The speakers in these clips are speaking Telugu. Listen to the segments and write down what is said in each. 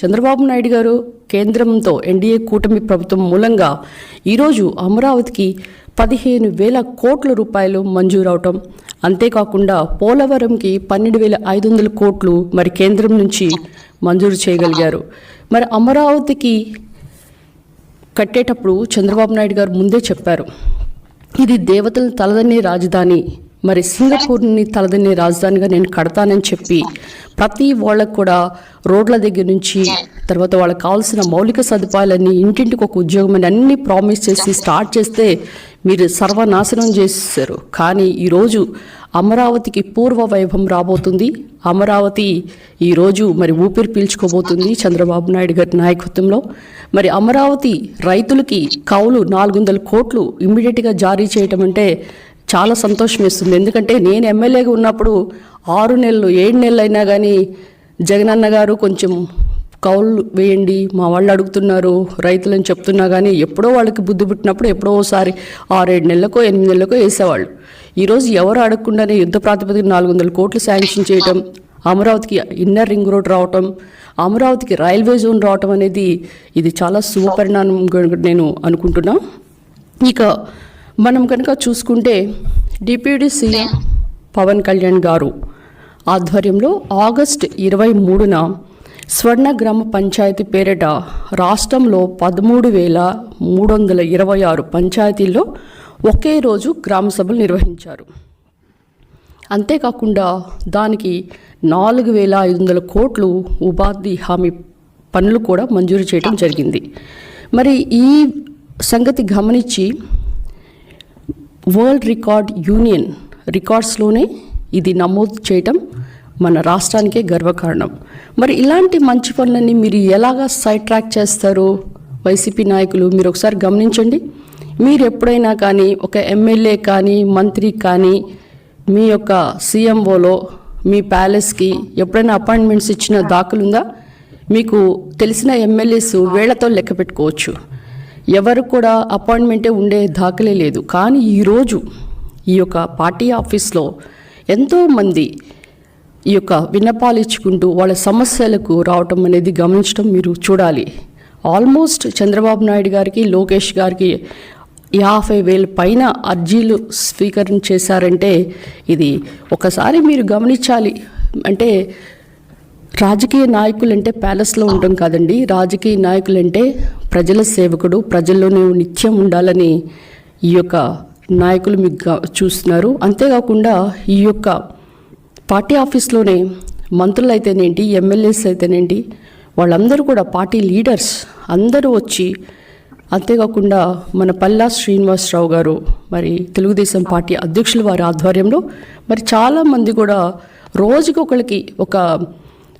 చంద్రబాబు నాయుడు గారు కేంద్రంతో ఎన్డీఏ కూటమి ప్రభుత్వం మూలంగా ఈరోజు అమరావతికి పదిహేను వేల కోట్ల రూపాయలు మంజూరవటం అంతేకాకుండా పోలవరంకి పన్నెండు వేల ఐదు వందల కోట్లు మరి కేంద్రం నుంచి మంజూరు చేయగలిగారు. మరి అమరావతికి కట్టేటప్పుడు చంద్రబాబు నాయుడు గారు ముందే చెప్పారు. ఇది దేవతల తలదన్నే రాజధాని మరి సింగపూర్ని తలదన్నే రాజధానిగా నేను కడతానని చెప్పి ప్రతి వాళ్ళకు కూడా రోడ్ల దగ్గర నుంచి తర్వాత వాళ్ళకి కావాల్సిన మౌలిక సదుపాయాలన్నీ ఇంటింటికి ఒక ఉద్యోగం అని అన్ని ప్రామిస్ చేసి స్టార్ట్ చేస్తే మీరు సర్వనాశనం చేసేసారు కానీ ఈరోజు అమరావతికి పూర్వ వైభవం రాబోతుంది. అమరావతి ఈరోజు మరి ఊపిరి పీల్చుకోబోతుంది చంద్రబాబు నాయుడు గారి నాయకత్వంలో. మరి అమరావతి రైతులకి కౌలు నాలుగు వందల కోట్లు ఇమ్మీడియట్గా జారీ చేయటం అంటే చాలా సంతోషం ఇస్తుంది ఎందుకంటే నేను ఎమ్మెల్యేగా ఉన్నప్పుడు ఆరు నెలలు ఏడు నెలలు అయినా కానీ జగనన్న గారు కొంచెం కౌలు వేయండి మా వాళ్ళు అడుగుతున్నారు రైతులని చెప్తున్నా కానీ ఎప్పుడో వాళ్ళకి బుద్ధి పుట్టినప్పుడు ఎప్పుడో ఒకసారి ఆరేడు నెలలకో ఎనిమిది నెలలకో వేసేవాళ్ళు. ఈరోజు ఎవరు అడగకుండానే యుద్ధ ప్రాతిపదిక నాలుగు వందల కోట్లు శాంక్షన్ చేయటం అమరావతికి ఇన్నర్ రింగ్ రోడ్ రావటం అమరావతికి రైల్వే జోన్ రావటం అనేది ఇది చాలా శుభపరిణామం నేను అనుకుంటున్నా. ఇక మనం కనుక చూసుకుంటే డిప్యూటీ సీఎం పవన్ కళ్యాణ్ గారు ఆధ్వర్యంలో ఆగస్ట్ ఇరవై మూడున స్వర్ణ గ్రామ పంచాయతీ పేరిట రాష్ట్రంలో పదమూడు వేల మూడు వందల ఇరవై ఆరు పంచాయతీల్లో ఒకే రోజు గ్రామ సభలు నిర్వహించారు. అంతేకాకుండా దానికి నాలుగు వేల ఐదు వందల కోట్లు ఉపాధి హామీ పనులు కూడా మంజూరు చేయడం జరిగింది. మరి ఈ సంగతి గమనించి వరల్డ్ రికార్డ్ యూనియన్ రికార్డ్స్లోనే ఇది నమోదు చేయటం మన రాష్ట్రానికే గర్వకారణం. మరి ఇలాంటి మంచి పనులన్నీ మీరు ఎలాగా సైడ్ ట్రాక్ చేస్తారు వైసీపీ నాయకులు మీరు ఒకసారి గమనించండి. మీరు ఎప్పుడైనా కానీ ఒక ఎమ్మెల్యే కానీ మంత్రి కానీ మీ యొక్క సీఎంఓలో మీ ప్యాలెస్కి ఎప్పుడైనా అపాయింట్మెంట్స్ ఇచ్చిన దాఖలుందా? మీకు తెలిసిన ఎమ్మెల్యేస్ వేళ్ళతో లెక్క పెట్టుకోవచ్చు. ఎవరు కూడా అపాయింట్మెంటే ఉండే దాఖలే లేదు. కానీ ఈరోజు ఈ యొక్క పార్టీ ఆఫీస్లో ఎంతోమంది ఈ యొక్క విన్నపాలు ఇచ్చుకుంటూ వాళ్ళ సమస్యలకు రావటం అనేది గమనించడం మీరు చూడాలి. ఆల్మోస్ట్ చంద్రబాబు నాయుడు గారికి లోకేష్ గారికి యాభై వేల పైన అర్జీలు స్వీకరణ చేశారంటే ఇది ఒకసారి మీరు గమనించాలి. అంటే రాజకీయ నాయకులు అంటే ప్యాలెస్లో ఉండడం కాదండి. రాజకీయ నాయకులు అంటే ప్రజల సేవకుడు ప్రజల్లోనే నిత్యం ఉండాలని ఈ యొక్క నాయకులు మీకు చూస్తున్నారు. అంతేకాకుండా ఈ యొక్క పార్టీ ఆఫీస్లోనే మంత్రులు అయితేనేంటి ఎమ్మెల్యేస్ అయితేనేంటి వాళ్ళందరూ కూడా పార్టీ లీడర్స్ అందరూ వచ్చి అంతేకాకుండా మన పల్లా శ్రీనివాసరావు గారు మరి తెలుగుదేశం పార్టీ అధ్యక్షుల వారి ఆధ్వర్యంలో మరి చాలామంది కూడా రోజుకొకరికి ఒక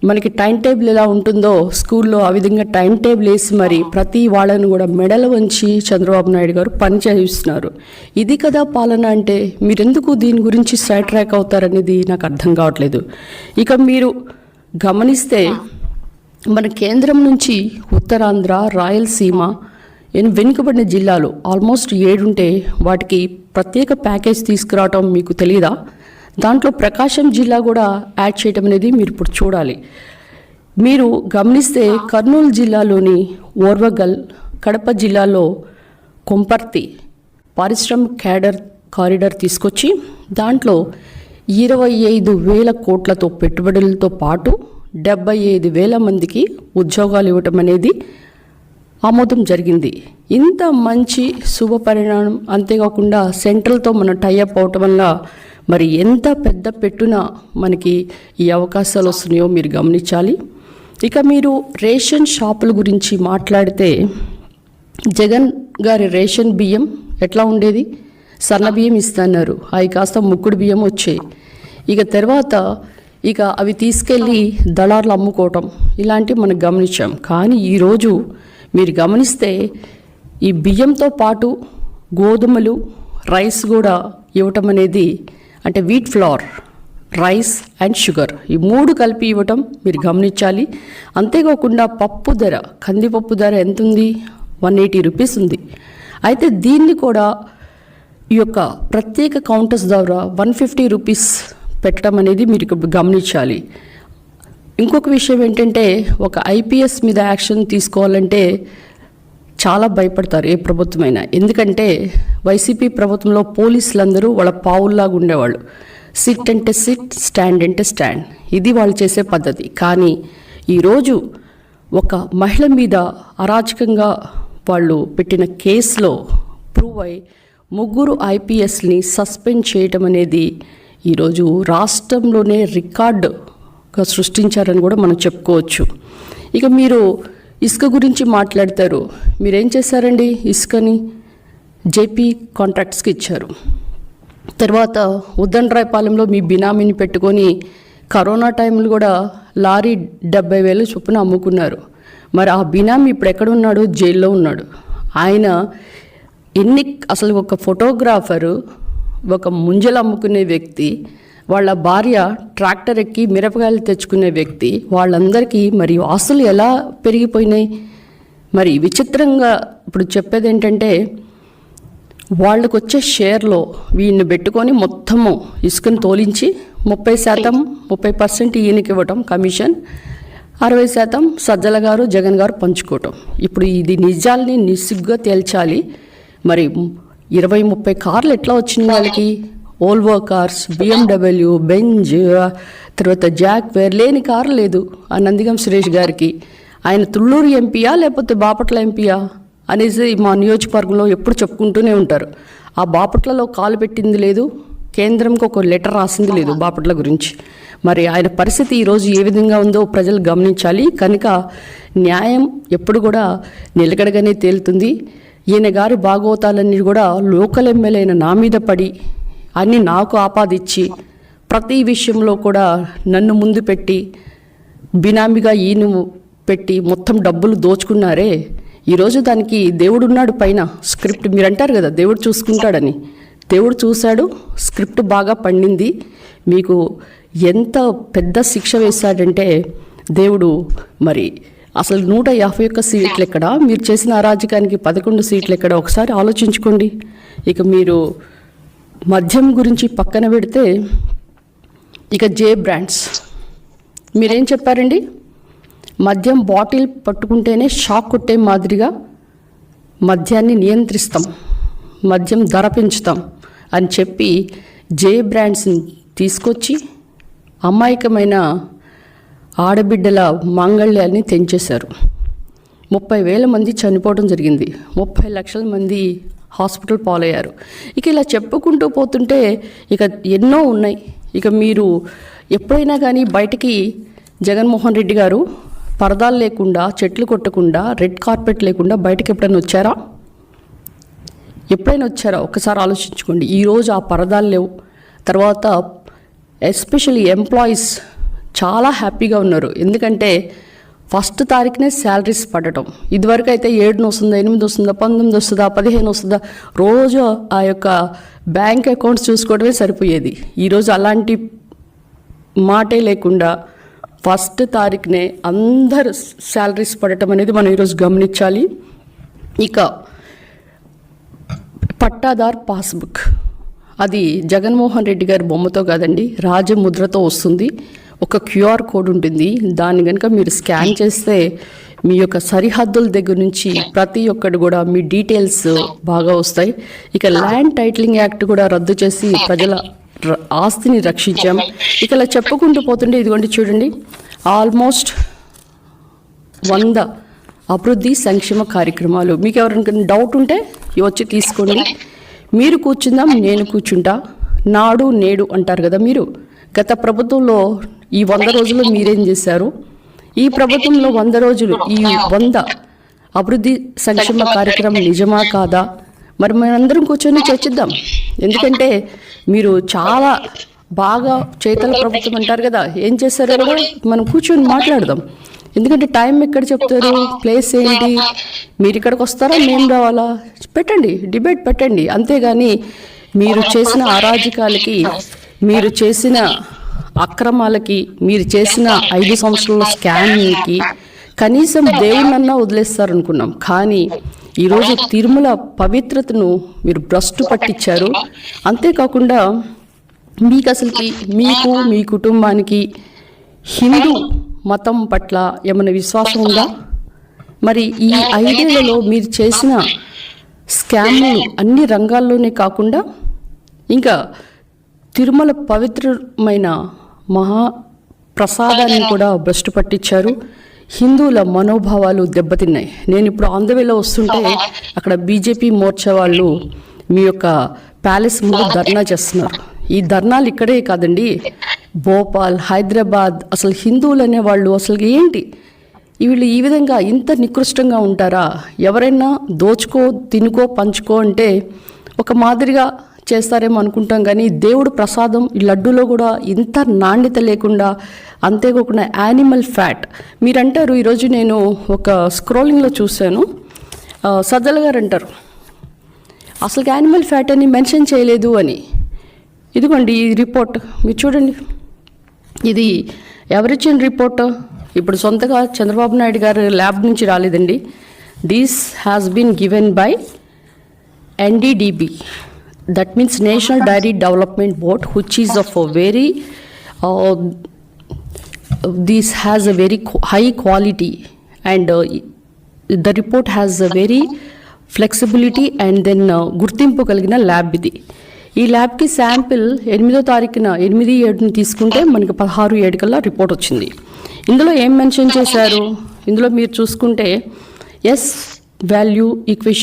మనకి టైం టేబుల్ ఎలా ఉంటుందో స్కూల్లో ఆ విధంగా టైం టేబుల్ వేసి మరి ప్రతి వాళ్ళని కూడా మెడలు వంచి చంద్రబాబు నాయుడు గారు పని చేయిస్తున్నారు. ఇది కదా పాలన అంటే మీరెందుకు దీని గురించి సైడ్ అవుతారనేది నాకు అర్థం కావట్లేదు. ఇక మీరు గమనిస్తే మన కేంద్రం నుంచి ఉత్తరాంధ్ర రాయలసీమ వెనుకబడిన జిల్లాలు ఆల్మోస్ట్ ఏడుంటే వాటికి ప్రత్యేక ప్యాకేజ్ తీసుకురావటం మీకు తెలియదా దాంట్లో ప్రకాశం జిల్లా కూడా యాడ్ చేయటం అనేది మీరు ఇప్పుడు చూడాలి. మీరు గమనిస్తే కర్నూలు జిల్లాలోని ఓర్వగల్ కడప జిల్లాలో కొంపర్తి పారిశ్రామిక క్యాడర్ కారిడార్ తీసుకొచ్చి దాంట్లో ఇరవై ఐదు వేల కోట్లతో పెట్టుబడులతో పాటు డెబ్బై ఐదు వేల మందికి ఉద్యోగాలు ఇవ్వటం అనేది ఆమోదం జరిగింది. ఇంత మంచి శుభ పరిణామం అంతేకాకుండా సెంట్రల్తో మనం టైఅప్ అవటం వల్ల మరి ఎంత పెద్ద పెట్టున మనకి ఈ అవకాశాలు వస్తున్నాయో మీరు గమనించాలి. ఇక మీరు రేషన్ షాపుల గురించి మాట్లాడితే జగన్ గారి రేషన్ బియ్యం ఎట్లా ఉండేది? సన్న బియ్యం ఇస్తున్నారు. అవి కాస్త ముక్కుడు బియ్యం వచ్చాయి. ఇక తర్వాత ఇక అవి తీసుకెళ్ళి దళార్లు అమ్ముకోవటం ఇలాంటివి మనం గమనించాం. కానీ ఈరోజు మీరు గమనిస్తే ఈ బియ్యంతో పాటు గోధుమలు రైస్ కూడా ఇవ్వటం అనేది అంటే wheat flour rice and sugar ఈ మూడు కలిపి ఇవ్వటం మీరు గమనించాలి. అంతేకాకుండా పప్పు ధర కందిపప్పు ధర ఎంత ఉంది వన్ ఎయిటీ రూపీస్ ఉంది. అయితే దీన్ని కూడా ఈ యొక్క ప్రత్యేక కౌంటర్స్ ద్వారా వన్ ఫిఫ్టీ రూపీస్ పెట్టడం అనేది మీరు గమనించాలి. ఇంకొక విషయం ఏంటంటే ఒక ఐపీఎస్ మీద యాక్షన్ తీసుకోవాలంటే చాలా భయపడతారు ఏ ప్రభుత్వమైనా. ఎందుకంటే వైసీపీ ప్రభుత్వంలో పోలీసులందరూ వాళ్ళ పావుల్లాగా ఉండేవాళ్ళు. సిట్ అంటే సిట్ స్టాండ్ అంటే స్టాండ్. ఇది వాళ్ళు చేసే పద్ధతి. కానీ ఈరోజు ఒక మహిళ మీద అరాచకంగా వాళ్ళు పెట్టిన కేసులో ప్రూవ్ అయి ముగ్గురు ఐపీఎస్ని సస్పెండ్ చేయటం అనేది ఈరోజు రాష్ట్రంలోనే రికార్డుగా సృష్టించారని కూడా మనం చెప్పుకోవచ్చు. ఇక మీరు ఇసుక గురించి మాట్లాడతారు. మీరేం చేశారండి ఇసుకని? జేపీ కాంట్రాక్ట్స్కి ఇచ్చారు. తర్వాత ఉద్దండ్రాయపాలెంలో మీ బినామీని పెట్టుకొని కరోనా టైంలో కూడా లారీ డెబ్బై వేలు చొప్పున అమ్ముకున్నారు. మరి ఆ బినామీ ఇప్పుడు ఎక్కడ ఉన్నాడు? జైల్లో ఉన్నాడు. ఆయన ఎన్ని అసలు ఒక ఫోటోగ్రాఫరు ఒక ముంజలు అమ్ముకునే వ్యక్తి వాళ్ళ భార్య ట్రాక్టర్ ఎక్కి మిరపకాయలు తెచ్చుకునే వ్యక్తి వాళ్ళందరికీ మరి ఆస్తులు ఎలా పెరిగిపోయినాయి? మరి విచిత్రంగా ఇప్పుడు చెప్పేది ఏంటంటే వాళ్ళకు వచ్చే షేర్లో వీడిని పెట్టుకొని మొత్తము ఇసుకను తోలించి ముప్పై శాతం ముప్పై పర్సెంట్ ఈయనకి ఇవ్వటం కమిషన్ అరవై శాతం సజ్జల గారు జగన్ గారు పంచుకోవటం. ఇప్పుడు ఇది నిజాల్ని నిస్సిగ్గా తేల్చాలి. మరి ఇరవై ముప్పై కార్లు ఎట్లా వచ్చింది వాళ్ళకి? ఓల్వో కార్స్ బిఎండబ్ల్యూ బెంజ్ తర్వాత జాక్ వేర్ లేని కారు లేదు ఆ నందిగం సురేష్ గారికి. ఆయన తుళ్ళూరు ఎంపీయా లేకపోతే బాపట్ల ఎంపీయా అనేసి మా నియోజకవర్గంలో ఎప్పుడు చెప్పుకుంటూనే ఉంటారు. ఆ బాపట్లలో కాలు పెట్టింది లేదు కేంద్రంకి ఒక లెటర్ రాసింది లేదు బాపట్ల గురించి. మరి ఆయన పరిస్థితి ఈరోజు ఏ విధంగా ఉందో ప్రజలు గమనించాలి. కనుక న్యాయం ఎప్పుడు కూడా నిలకడగానే తేలుతుంది. ఈయన గారి భాగవతాలన్నీ కూడా లోకల్ ఎమ్మెల్యే అయిన నా మీద పడి అన్ని నాకు ఆపాదిచ్చి ప్రతి విషయంలో కూడా నన్ను ముందు పెట్టి బినామీగా ఈయన పెట్టి మొత్తం డబ్బులు దోచుకున్నారే. ఈరోజు దానికి దేవుడున్నాడు పైన. స్క్రిప్ట్ మీరు అంటారు కదా దేవుడు చూసుకుంటాడని. దేవుడు చూశాడు స్క్రిప్ట్ బాగా పండింది. మీకు ఎంత పెద్ద శిక్ష వేశాడంటే దేవుడు మరి అసలు నూట యాభై ఒక్క సీట్లు ఎక్కడ? మీరు చేసిన అరాజకానికి పదకొండు సీట్లు ఎక్కడ? ఒకసారి ఆలోచించుకోండి. ఇక మీరు మద్యం గురించి పక్కన పెడితే ఇక జే బ్రాండ్స్. మీరేం చెప్పారండి? మద్యం బాటిల్ పట్టుకుంటేనే షాక్ కొట్టే మాదిరిగా మద్యాన్ని నియంత్రిస్తాం మద్యం ధర పెంచుతాం అని చెప్పి జే బ్రాండ్స్ని తీసుకొచ్చి అమాయకమైన ఆడబిడ్డల మాంగళ్యాన్ని తెంచేశారు. ముప్పై వేల మంది చనిపోవడం జరిగింది. ముప్పై లక్షల మంది హాస్పిటల్ పాలయ్యారు. ఇక ఇలా చెప్పుకుంటూ పోతుంటే ఇక ఎన్నో ఉన్నాయి. ఇక మీరు ఎప్పుడైనా కానీ బయటికి జగన్మోహన్ రెడ్డి గారు పరదాలు లేకుండా చెట్లు కొట్టకుండా రెడ్ కార్పెట్ లేకుండా బయటకు ఎప్పుడైనా వచ్చారా? ఎప్పుడైనా వచ్చారా? ఒకసారి ఆలోచించుకోండి. ఈరోజు ఆ పరదాలు లేవు. తర్వాత ఎస్పెషల్లీ ఎంప్లాయీస్ చాలా హ్యాపీగా ఉన్నారు. ఎందుకంటే ఫస్ట్ తారీఖునే శాలరీస్ పడటం. ఇదివరకు అయితే ఏడున వస్తుందా ఎనిమిది వస్తుందా పంతొమ్మిది వస్తుందా పదిహేను వస్తుందా రోజు ఆ యొక్క బ్యాంక్ అకౌంట్స్ చూసుకోవడమే సరిపోయేది. ఈరోజు అలాంటి మాటే లేకుండా ఫస్ట్ తారీఖునే అందరు శాలరీస్ పడటం అనేది మనం ఈరోజు గమనించాలి. ఇక పట్టాదార్ పాస్బుక్. అది జగన్మోహన్ రెడ్డి గారి బొమ్మతో కాదండి రాజముద్రతో వస్తుంది. ఒక క్యూఆర్ కోడ్ ఉంటుంది. దాన్ని కనుక మీరు స్కాన్ చేస్తే మీ యొక్క సరిహద్దుల దగ్గర నుంచి ప్రతి ఒక్కటి కూడా మీ డీటెయిల్స్ బాగా వస్తాయి. ఇక ల్యాండ్ టైటిలింగ్ యాక్ట్ కూడా రద్దు చేసి ప్రజల ర- ఆస్తిని రక్షించాం. ఇక ఇలా చెప్పుకుంటూ పోతుంటే ఇదిగోండి చూడండి. ఆల్మోస్ట్ వంద అభివృద్ధి సంక్షేమ కార్యక్రమాలు. మీకు ఎవరికైనా డౌట్ ఉంటే వచ్చి తీసుకోండి. మీరు కూర్చుందాం నేను కూర్చుంటా. నాడు నేడు అంటారు కదా మీరు. గత ప్రభుత్వంలో ఈ వంద రోజులు మీరేం చేశారు? ఈ ప్రభుత్వంలో వంద రోజులు ఈ వంద అభివృద్ధి సంక్షేమ కార్యక్రమం నిజమా కాదా? మరి మనందరం కూర్చొని చర్చిద్దాం. ఎందుకంటే మీరు చాలా బాగా చేతల ప్రభుత్వం అంటారు కదా. ఏం చేశారో కూడా మనం కూర్చొని మాట్లాడదాం. ఎందుకంటే టైం ఎక్కడ చెప్తారు? ప్లేస్ ఏంటి? మీరు ఇక్కడికి వస్తారా? మేము రావాలా? పెట్టండి డిబేట్ పెట్టండి. అంతేగాని మీరు చేసిన అరాజకాలకి మీరు చేసిన అక్రమాలకి మీరు చేసిన ఐదు సంవత్సరాల స్కానింగ్కి కనీసం దేవుణ్ణన్నా వదిలేస్తారనుకున్నాం. కానీ ఈరోజు తిరుమల పవిత్రతను మీరు భ్రష్టు పట్టించారు. అంతేకాకుండా మీకు అసలుకి మీకు మీ కుటుంబానికి హిందూ మతం పట్ల ఏమైనా విశ్వాసం ఉందా? మరి ఈ ఐదేళ్ళలో మీరు చేసిన స్కామ్లు అన్ని రంగాల్లోనే కాకుండా ఇంకా తిరుమల పవిత్రమైన మహా ప్రసాదాన్ని కూడా భ్రష్టు పట్టించారు. హిందువుల మనోభావాలు దెబ్బతిన్నాయి. నేను ఇప్పుడు ఆంధ్రవేలో వస్తుంటే అక్కడ బీజేపీ మోర్చా వాళ్ళు మీ యొక్క ప్యాలెస్ ముందు ధర్నా చేస్తున్నారు. ఈ ధర్నాలు ఇక్కడే కాదండి. భోపాల్ హైదరాబాద్ అసలు హిందువులు అనే వాళ్ళు అసలు ఏంటి? వీళ్ళు ఈ విధంగా ఇంత నికృష్టంగా ఉంటారా? ఎవరైనా దోచుకో తినుకో పంచుకో అంటే ఒక మాదిరిగా చేస్తారేమో అనుకుంటాం కానీ దేవుడు ప్రసాదం ఈ లడ్డూలో కూడా ఇంత నాణ్యత లేకుండా అంతేకాకుండా యానిమల్ ఫ్యాట్ మీరంటారు ఈరోజు నేను ఒక స్క్రోలింగ్లో చూశాను. ఆ, సజ్జల గారు అంటారు అసలు యానిమల్ ఫ్యాట్ అని మెన్షన్ చేయలేదు అని. ఇదిగోండి ఈ రిపోర్ట్ మీరు చూడండి. ఇది ఎవరిచ్చిన రిపోర్ట్ ఇప్పుడు సొంతగా చంద్రబాబు నాయుడు గారు ల్యాబ్ నుంచి రాలేదండి. These has been given by NDDB that means National Dairy Development Board which is of very this has a very high high quality and uh, the report has a very flexibility and then గుర్తింపు కలిగిన ల్యాబ్ ఇది. ఈ ల్యాబ్కి శాంపిల్ ఎనిమిదో తారీఖున ఎనిమిది ఏడుని తీసుకుంటే మనకి పదహారు ఏడు కల్లా రిపోర్ట్ వచ్చింది. ఇందులో ఏం మెన్షన్ చేశారు? ఇందులో మీరు చూసుకుంటే ఎస్ వాల్యూ ఈక్వేషన్